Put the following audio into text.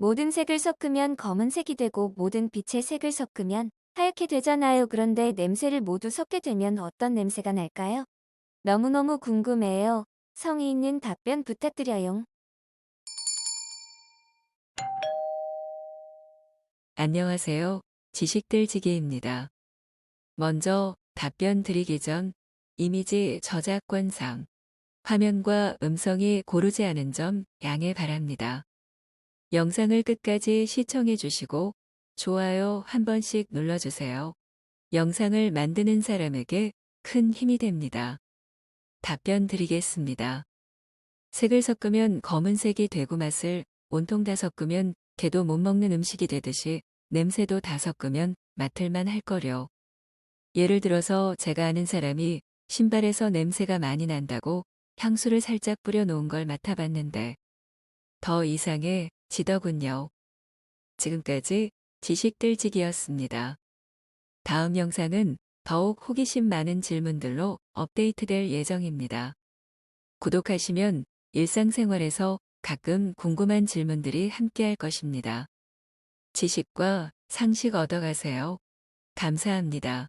모든 색을 섞으면 검은색이 되고 모든 빛의 색을 섞으면 하얗게 되잖아요. 그런데 냄새를 모두 섞게 되면 어떤 냄새가 날까요? 너무너무 궁금해요. 성의 있는 답변 부탁드려요. 안녕하세요. 지식들지기입니다. 먼저 답변 드리기 전 이미지 저작권상 화면과 음성이 고르지 않은 점 양해 바랍니다. 영상을 끝까지 시청해 주시고 좋아요 한 번씩 눌러주세요. 영상을 만드는 사람에게 큰 힘이 됩니다. 답변 드리겠습니다. 색을 섞으면 검은색이 되고 맛을 온통 다 섞으면 개도 못 먹는 음식이 되듯이 냄새도 다 섞으면 맡을만 할 거려. 예를 들어서 제가 아는 사람이 신발에서 냄새가 많이 난다고 향수를 살짝 뿌려 놓은 걸 맡아봤는데 더 이상해 지더군요. 지금까지 지식들지기였습니다. 다음 영상은 더욱 호기심 많은 질문들로 업데이트될 예정입니다. 구독하시면 일상생활에서 가끔 궁금한 질문들이 함께할 것입니다. 지식과 상식 얻어가세요. 감사합니다.